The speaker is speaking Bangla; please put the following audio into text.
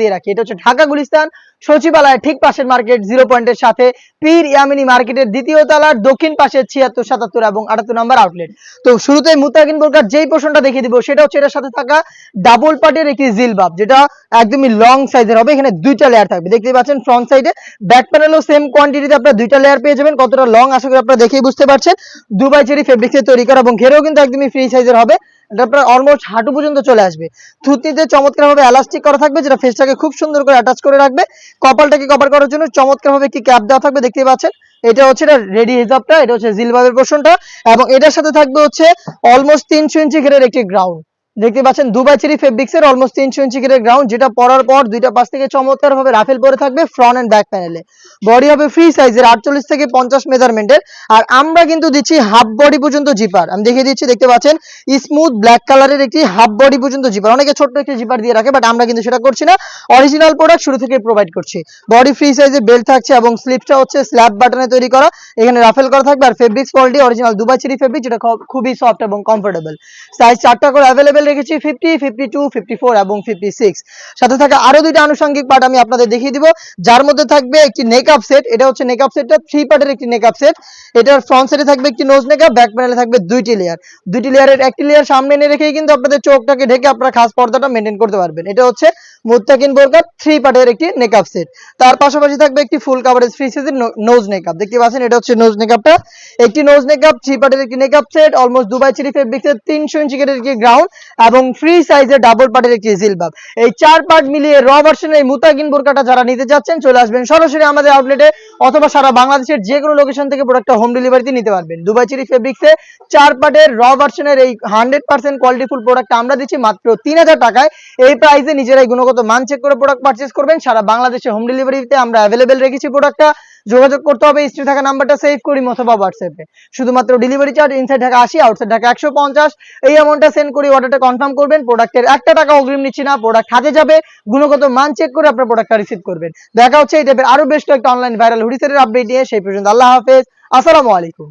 দিয়ে রাখি। এটা হচ্ছে ঢাকা গুলিস্তান ঠিক পাশের মার্কেট জিরো পয়েন্টের সাথে পীর ইয়ামিনী মার্কেটের দ্বিতীয় দক্ষিণ পাশে ছিয়াত্তর, সাতাত্তর এবং আটাত্তর নম্বর আউটলেট তো শুরুতে মুতাকিন বোরকার যেই দেখিয়ে সেটা হচ্ছে এটার সাথে থাকা ডাবল পার্টের একটি যেটা একদমই লং সাইজের হবে। এখানে দুইটা লেয়ার থাকবে। দেখতে পাচ্ছেন ফ্রন্ট সাইডে ব্যাক প্যানেলও সেম কোয়ান্টিটিতে আপনারা দুইটা লেয়ার পেয়ে যাবেন। কতটা লং আশা করি আপনারা দেখেই বুঝতে পারছেন। দুবাই চেরি ফেব্রিক্সে তৈরি করা এবং ঘেরেও কিন্তু একদমই ফ্রি সাইজের হবে। আপনার অলমোস্ট হাঁটু পর্যন্ত চলে আসবে। থুতনিতে চমৎকার ভাবে এলাস্টিক করা থাকবে, যেটা ফেসটাকে খুব সুন্দর করে অ্যাটাচ করে রাখবে। কপালটাকে কভার করার জন্য চমৎকার ভাবে একটি ক্যাপ দেওয়া থাকবে দেখতে পাচ্ছেন। এটা হচ্ছে এটা রেডি হিজাবটা এটা হচ্ছে জিলবাবের পোর্শনটা এবং এটার সাথে থাকবে হচ্ছে অলমোস্ট তিনশো ইঞ্চি ঘেরের একটি গ্রাউন্ড দেখতে পাচ্ছেন দুবাই চেরি ফেব্রিক্স এর অলমোস্ট তিনশো ইঞ্চি ঘেরের গ্রাউন্ড যেটা পরার পর দুইটা পাশ থেকে চমৎকার ভাবে রাফেল পরে থাকবে ফ্রন্ট এন্ড ব্যাক প্যানেলে বডি হবে ফ্রি সাইজের আটচল্লিশ থেকে পঞ্চাশ মেজারমেন্টের আর আমরা কিন্তু দিচ্ছি হাফ বডি পর্যন্ত জিপার আমি দেখিয়ে দিচ্ছি, দেখতে পাচ্ছেন স্মুথ ব্ল্যাক কালারের একটি হাফ বডি পর্যন্ত জিপার অনেকে ছোট্ট একটি জিপার দিয়ে রাখে বাট আমরা কিন্তু সেটা করছি না। অরিজিনাল প্রোডাক্ট শুরু থেকে প্রোভাইড করছি। বডি ফ্রি সাইজে বেল্ট থাকছে এবং স্লিপটা হচ্ছে স্ল্যাব বাটনে তৈরি করা। এখানে রাফেল করা থাকবে। আর fabrics quality original Dubai cherry fabric যেটা খুবই সফট এবং কমফোর্টেবল সাইজ চারটা করে অ্যাভেলেবেল রেখেছি fifty fifty two fifty four এবং ফিফটি সিক্স সাথে থাকা আরও দুইটা আনুষঙ্গিক পার্ট আমি আপনাদের দেখিয়ে দিব। যার মধ্যে থাকবে একটি নেকআপ সেট এটা হচ্ছে নেকআপ সেটটা থ্রি পার্টের একটি নেকআপ সেট এটার ফ্রন্ট সাইডে থাকবে একটি নোজ নেকআপ ব্যাক প্যানেলে থাকবে দুইটি লেয়ার দুইটি লেয়ারের একটি লেয়ার সামনে এনে রেখেই কিন্তু আপনাদের চোখটাকে ঢেকে আপনারা খাস পর্দাটা মেনটেন করতে পারবেন। এটা হচ্ছে মুত্তাকিন বোরকার থ্রি পার্টের একটি নেকআপ সেট তার পাশাপাশি থাকবে একটি ফুল কাভারেজ ফ্রি সাইজের নোজ নেকআপ দেখতে পাচ্ছেন, এটা হচ্ছে নোজ নেকআপটা একটি নোজ নেকআপ থ্রি পার্টের একটি নেকআপ সেট অলমোস্ট দুবাই চিরি ফেব্রিক্সের তিনশো ইঞ্চি কেটের একটি গ্রাউন্ড এবং ফ্রি সাইজের ডাবল পার্টের একটি জিলবাব এই চার পার্ট মিলিয়ে র ভার্সনের এই মুতাকিন বোরকাটা যারা নিতে যাচ্ছেন চলে আসবেন সরাসরি আমাদের আউটলেটে অথবা সারা বাংলাদেশের যে কোনো লোকেশন থেকে প্রোডাক্টটা হোম ডেলিভারিতে নিতে পারবেন। দুবাই চিরি ফেব্রিক্সে চার পার্টের র ভার্সনের এই হান্ড্রেড পার্সেন্ট কোয়ালিটিফুল প্রোডাক্ট আমরা দিচ্ছি মাত্র তিন হাজার টাকায়। এই প্রাইসে নিজেরাই গুণগত মান চেক করে প্রোডাক্ট পারচেস করবেন। সারা বাংলাদেশে হোম ডেলিভারিতে আমরা অ্যাভেলেবেল রেখেছি প্রোডাক্টটা যোগাযোগ করতে হবে স্ক্রিনে থাকা নাম্বারটা সেভ করি অথবা হোয়াটসঅ্যাপে শুধুমাত্র ডেলিভারি চার্জ ইনসাইড ঢাকা আশি আউটসাইড ঢাকা একশো পঞ্চাশ। এই অ্যামাউন্টটা সেন্ড করে অর্ডারটা কনফার্ম করবেন। প্রোডাক্টের একটা টাকা অগ্রিম নিচ্ছি না প্রোডাক্ট হাতে যাবে। গুণগত মান চেক করে আপনার প্রোডাক্টটা রিসিভ করবেন। দেখা হচ্ছে এই টাইপের আরও বেশ কয়েকটা অনলাইন ভাইরাল হুডিসের আপডেট নিয়ে। সেই পর্যন্ত আল্লাহ হাফেজ। আসসালামু আলাইকুম।